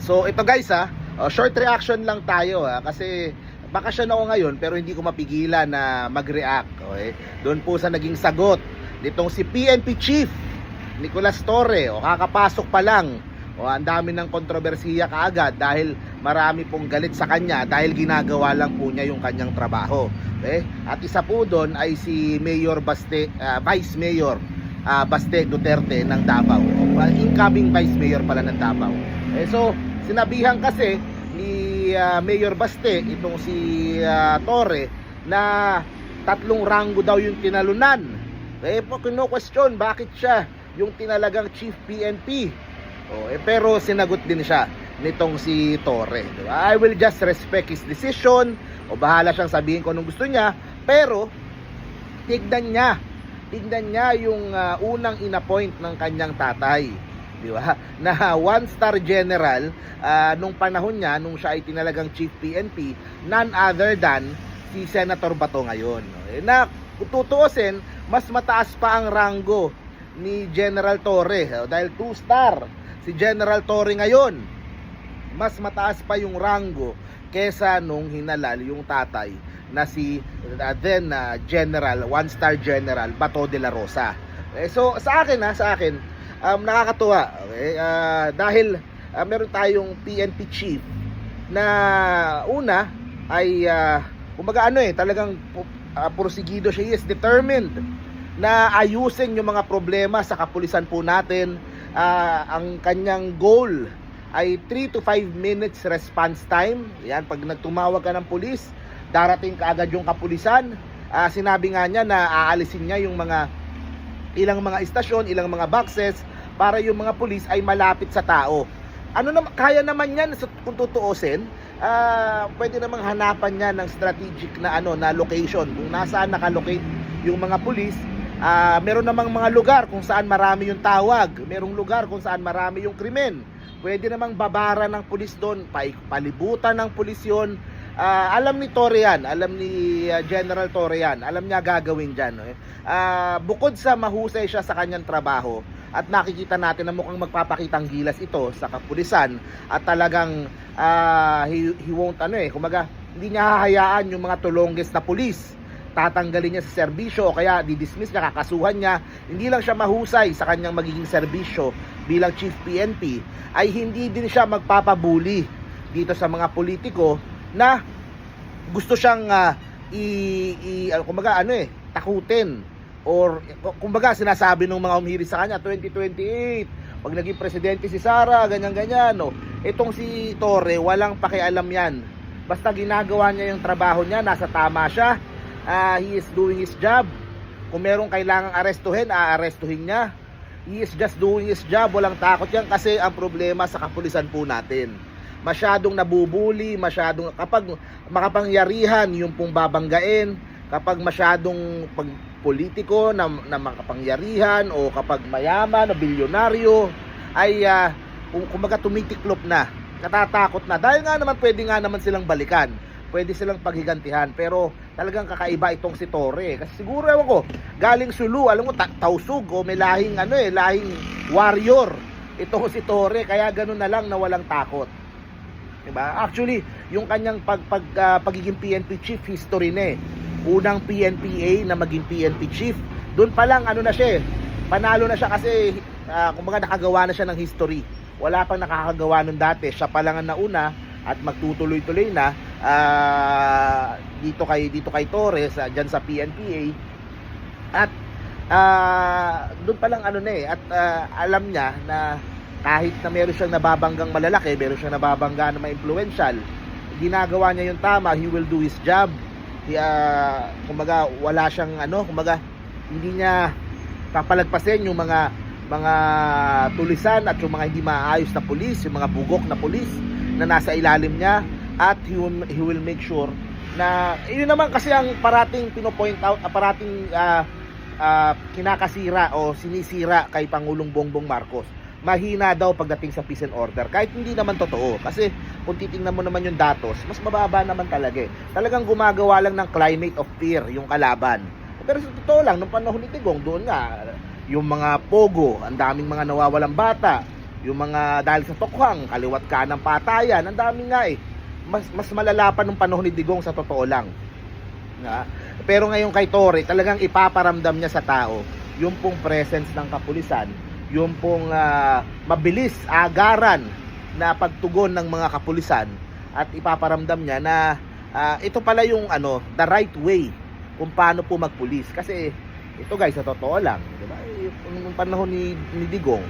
So ito guys ha, oh, short reaction lang tayo ha kasi bakasyon ako ngayon pero hindi ko mapigilan na mag-react. Okay? Doon po sa naging sagot nitong si PNP Chief Nicolas Torre o kakapasok pa lang o ang dami ng kontrobersiya kaagad dahil marami pong galit sa kanya dahil ginagawa lang po niya yung kanyang trabaho. Okay? At isa po doon ay si Mayor Baste, ah, Vice Mayor ah, Baste Duterte ng Davao. O, incoming Vice Mayor pala ng Davao. Eh, so, sinabihan kasi ni ah, Mayor Baste itong si ah, Torre na tatlong rango daw yung tinalunan. Eh po kino-question bakit siya yung tinalagang chief PNP. Oh, eh, pero sinagot din siya nitong si Torre. di ba? I will just respect his decision o bahala siyang sabihin kung anong gusto niya pero tignan niya tignan niya yung ah, unang inappoint ng kanyang tatay di ba? Na one star general ah, nung panahon niya nung siya ay tinalagang chief PNP none other than si Senator Bato ngayon. Eh, na tutuusin mas mataas pa ang rango ni General Torre. Dahil two star si General Torre ngayon. Mas mataas pa yung rango kesa nung hinalal yung tatay na si uh, then uh, General, one star General Bato de la Rosa. Eh, so sa akin ha, sa akin um, nakakatuwa okay? Ah, dahil ah, meron tayong PNP chief na una ay uh, kumbaga ano eh talagang uh, porsigido siya he is determined na ayusin yung mga problema sa kapulisan po natin Ah, ang kanyang goal ay 3 to 5 minutes response time. Yan, pag nagtumawag ka ng pulis, darating kaagad yung kapulisan. Ah, sinabi nga niya na aalisin niya yung mga ilang mga istasyon, ilang mga boxes para yung mga pulis ay malapit sa tao. Ano naman kaya naman yan kung tutuusin, ah, pwede namang hanapan niya ng strategic na ano na location kung nasaan nakalocate yung mga pulis Ah, meron namang mga lugar kung saan marami yung tawag, merong lugar kung saan marami yung krimen. Pwede namang babara ng pulis doon, pa- palibutan ng pulis yun. Ah, alam ni Torre yan, alam ni General Torre yan, alam niya gagawin dyan. Eh. Ah, bukod sa mahusay siya sa kanyang trabaho, at nakikita natin na mukhang magpapakitang gilas ito sa kapulisan. At talagang ah, he, he won't ano eh, kumaga hindi niya hahayaan yung mga tulongges na pulis. Tatanggalin niya sa serbisyo o kaya didismiss niya, kakasuhan niya, hindi lang siya mahusay sa kanyang magiging serbisyo bilang chief PNP, ay hindi din siya magpapabuli dito sa mga politiko na gusto siyang ah, i, i ano, kumbaga ano eh, takutin or kumbaga sinasabi ng mga umhiri sa kanya 2028 pag naging presidente si Sara ganyan ganyan no itong si Torre walang pakialam yan basta ginagawa niya yung trabaho niya nasa tama siya Ah, he is doing his job. Kung merong kailangang arestuhin, aarestuhin niya. He is just doing his job. Walang takot yan kasi ang problema sa kapulisan po natin. Masyadong nabubuli, masyadong kapag makapangyarihan yung pong babanggain, kapag masyadong pag politiko na, na makapangyarihan o kapag mayaman o bilyonaryo ay uh, kumbaga tumitiklop na, natatakot na. Dahil nga naman pwede nga naman silang balikan pwede silang paghigantihan pero talagang kakaiba itong si Torre. Kasi siguro ewan ko galing Sulu alam mo ta- tausug o may lahing ano eh lahing warrior itong si Torre kaya ganun na lang na walang takot. Diba? Actually yung kanyang pag, pag ah, pagiging PNP chief history na eh unang PNPA na maging PNP chief. Doon pa lang ano na siya eh panalo na siya kasi ah, kumbaga nakagawa na siya ng history. Wala pang nakakagawa nun dati. Siya pa lang ang nauna at magtutuloy-tuloy na. Ah, dito kay dito kay Torres ah, diyan sa PNPA at ah, doon pa lang ano na eh at ah, alam niya na kahit na meron siyang nababanggang malalaki, meron siyang nababangga na ma-influential, ginagawa niya yung tama, he will do his job. Ah, kumbaga wala siyang ano, kumbaga hindi niya papalagpasin yung mga mga tulisan at yung mga hindi maayos na pulis, yung mga bugok na pulis na nasa ilalim niya at he will, he will make sure na yun naman kasi ang parating pinopoint out, ah, parating ah, ah, kinakasira o sinisira kay Pangulong Bongbong Marcos. Mahina daw pagdating sa peace and order. Kahit hindi naman totoo. Kasi kung titingnan mo naman yung datos, mas mababa naman talaga eh. Talagang gumagawa lang ng climate of fear yung kalaban. Pero sa totoo lang, nung panahon ni Tigong, doon nga, yung mga pogo, ang daming mga nawawalang bata, yung mga dahil sa tokwang, kaliwat ka ng patayan, ang dami nga eh. Mas, mas malala pa nung panahon ni Digong sa totoo lang. Nga. Pero ngayon kay Torre, talagang ipaparamdam niya sa tao yung pong presence ng kapulisan, yung pong ah, mabilis, agaran na pagtugon ng mga kapulisan at ipaparamdam niya na ah, ito pala yung ano, the right way kung paano po magpulis. Kasi ito guys, sa totoo lang, di ba? Yung yung panahon ni, ni Digong,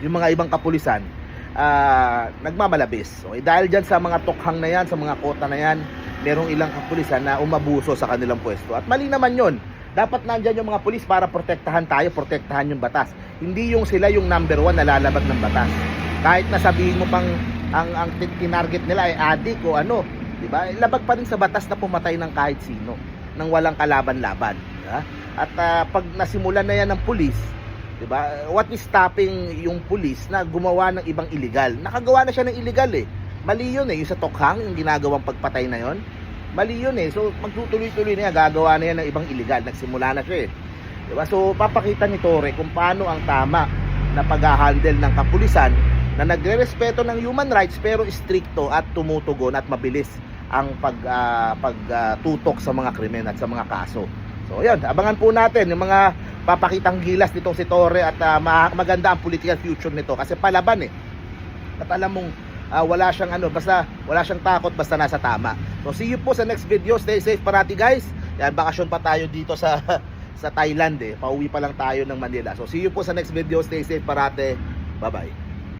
yung mga ibang kapulisan, ah, nagmamalabis. Okay? Dahil dyan sa mga tokhang na yan, sa mga kota na yan, merong ilang kapulisan na umabuso sa kanilang pwesto. At mali naman yon. Dapat nandyan yung mga pulis para protektahan tayo, protektahan yung batas. Hindi yung sila yung number one na lalabag ng batas. Kahit na sabihin mo pang ang ang tin- tinarget nila ay adik o ano, 'di ba? Labag pa rin sa batas na pumatay ng kahit sino nang walang kalaban-laban, 'di ba? At ah, pag nasimulan na 'yan ng pulis, 'di ba? What is stopping yung pulis na gumawa ng ibang illegal? Nakagawa na siya ng illegal eh. Mali 'yun eh, yung sa tokhang, yung ginagawang pagpatay na 'yon. Mali 'yun eh. So magtutuloy-tuloy na yan, gagawa na yan ng ibang illegal. Nagsimula na siya eh. 'Di ba? So papakita ni Torre kung paano ang tama na pag-handle ng kapulisan na nagrerespeto ng human rights pero stricto at tumutugon at mabilis ang pag ah, pagtutok sa mga krimen at sa mga kaso. So ayun, abangan po natin yung mga papakitang gilas nitong si Torre at ma- maganda ang political future nito kasi palaban eh. At alam mong ah, wala siyang ano, basta wala siyang takot basta nasa tama. So see you po sa next video. Stay safe parati guys. Yan, bakasyon pa tayo dito sa sa Thailand eh. Pauwi pa lang tayo ng Manila. So see you po sa next video. Stay safe parate. Bye-bye.